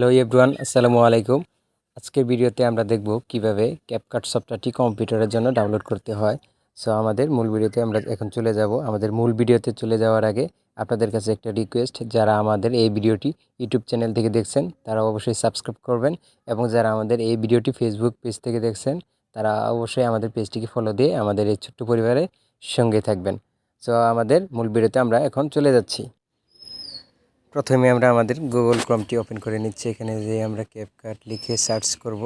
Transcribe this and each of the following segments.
Hello everyone আসসালামু আলাইকুম আজকের ভিডিওতে আমরা দেখব কীভাবে ক্যাপকাট সফটওয়্যারটি কম্পিউটারের জন্য ডাউনলোড করতে হয়। সো আমাদের মূল ভিডিওতে আমরা এখন চলে যাব। আমাদের মূল ভিডিওতে চলে যাওয়ার আগে আপনাদের কাছে একটা রিকোয়েস্ট যারা আমাদের এই ভিডিওটি ইউটিউব চ্যানেল থেকে দেখছেন, তারা অবশ্যই সাবস্ক্রাইব করবেন এবং যারা আমাদের এই ভিডিওটি ফেসবুক পেজ থেকে দেখছেন, তারা অবশ্যই আমাদের পেজটিকে ফলো দিয়ে আমাদের এই ছোট্ট পরিবারের সঙ্গে থাকবেন। সো আমাদের মূল ভিডিওতে আমরা এখন চলে যাচ্ছি। প্রথমে আমরা আমাদের গুগল ক্রমটি ওপেন করে নিচ্ছি। এখানে যে আমরা ক্যাপকার্ট লিখে সার্চ করব।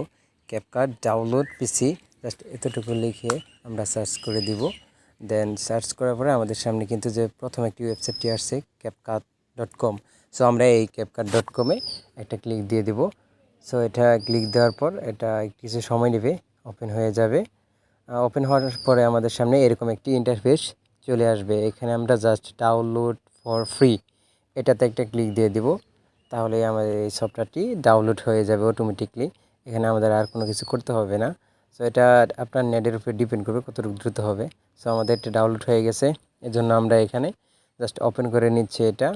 ক্যাপকার্ট ডাউনলোড পিসি জাস্ট এতটুকু লিখে আমরা সার্চ করে দিব। দেন সার্চ করার পরে আমাদের সামনে কিন্তু যে প্রথম একটি ওয়েবসাইটটি আসছে ক্যাপকার্ট ডট কম সো আমরা এই ক্যাপকার্ট ডট কমে একটা ক্লিক দিয়ে দিব। সো এটা ক্লিক দেওয়ার পর এটা কিছু সময় নেবে ওপেন হয়ে যাবে। ওপেন হওয়ার পরে আমাদের সামনে এরকম একটি ইন্টারফেস চলে আসবে। এখানে আমরা জাস্ট ডাউনলোড ফর ফ্রি এটাতে একটা ক্লিক দিয়ে দিব। তাহলে আমাদের এই সফটওয়্যারটি ডাউনলোড হয়ে যাবে অটোমেটিকলি এখানে আমাদের আর কোনো কিছু করতে হবে না। সো এটা আপনার নেটের উপরে ডিপেন্ড করবে কতটুকু দ্রুত হবে। সো আমাদের এটা ডাউনলোড হয়ে গেছে। এজন্য আমরা এখানে জাস্ট ওপেন করে নিচ্ছি এটা।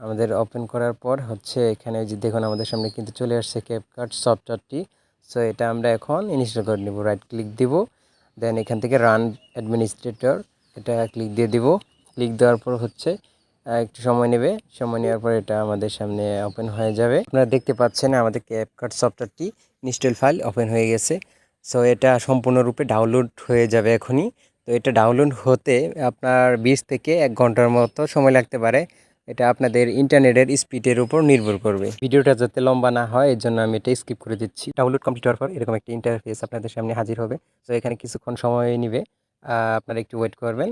আমাদের ওপেন করার পর হচ্ছে এখানে যে দেখুন আমাদের সামনে কিন্তু চলে আসছে ক্যাপকার্ট সফটওয়্যারটি। সো এটা আমরা এখন ইনস্টল করে নেব। রাইট ক্লিক দিব। দেন এখান থেকে রান অ্যাডমিনিস্ট্রেটর এটা ক্লিক দিয়ে দিব। ক্লিক দেওয়ার পর হচ্ছে একটু সময় নেবে। সময় নেওয়ার পর এটা আমাদের সামনে ওপেন হয়ে যাবে। আপনারা দেখতে পাচ্ছেন আমাদের ক্যাপকাট সফটওয়্যারটি ইনস্টল ফাইল ওপেন হয়ে গেছে। সো এটা সম্পূর্ণরূপে ডাউনলোড হয়ে যাবে এখনই। তো, এটা ডাউনলোড হতে আপনার বিশ থেকে এক ঘণ্টার মতো সময় লাগতে পারে। এটা আপনাদের ইন্টারনেটের স্পিডের উপর নির্ভর করবে। ভিডিওটা যাতে লম্বা না হয়, এর জন্য আমি এটা স্কিপ করে দিচ্ছি। ডাউনলোড কমপ্লিট হওয়ার পর এরকম একটা ইন্টারফেস আপনাদের সামনে হাজির হবে। তো এখানে কিছুক্ষণ সময় নেবে। আপনারা একটু ওয়েট করবেন।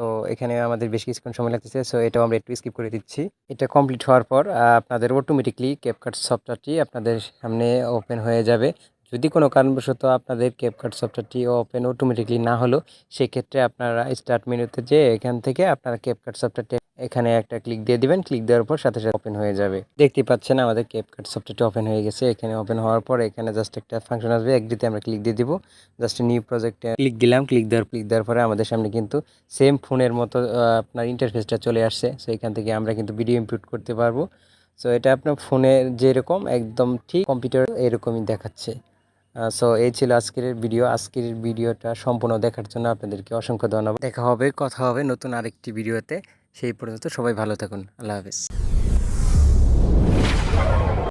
তো এখানে আমাদের বেশ কিছুক্ষণ সময় লাগতেছে সো এটাও আমরা একটু স্কিপ করে দিচ্ছি। এটা কমপ্লিট হওয়ার পর আপনাদের অটোমেটিকলি ক্যাপকাট সফটওয়্যারটি আপনাদের সামনে ওপেন হয়ে যাবে। যদি কোনো কারণবশত আপনাদের ক্যাপকাট সফটওয়্যারটি ওপেন অটোমেটিকলি না হলো, সেক্ষেত্রে আপনারা স্টার্ট মেনুতে যে এখান থেকে আপনারা ক্যাপকাট সফটওয়্যারটি এখানে একটা ক্লিক দিয়ে দিবেন ক্লিক দেওয়ার পর সাথে সাথে ওপেন হয়ে যাবে। দেখতে পাচ্ছেন আমাদের ক্যাপকাট সফটওয়্যারটি ওপেন হয়ে গেছে, এখানে ওপেন হওয়ার পর এখানে জাস্ট একটা ফাংশন আসবে একদিতে আমরা ক্লিক দিয়ে দিব। জাস্ট নিউ প্রজেক্টে ক্লিক দিলাম ক্লিক দেওয়ার ক্লিক দেওয়ার পরে আমাদের সামনে কিন্তু সেম ফোনের মতো আপনার ইন্টারফেসটা চলে আসছে। সো এখান থেকে আমরা কিন্তু ভিডিও ইনপুট করতে পারব। সো এটা আপনার ফোনের যেরকম, একদম ঠিক কম্পিউটার এরকমই দেখাচ্ছে। সো এই ছিল আজকের ভিডিও আজকের ভিডিওটা সম্পূর্ণ দেখার জন্য আপনাদেরকে অসংখ্য ধন্যবাদ। দেখা হবে, কথা হবে নতুন আরেকটি ভিডিওতে সেই পর্যন্ত সবাই ভালো থাকুন। আল্লাহ হাফিজ।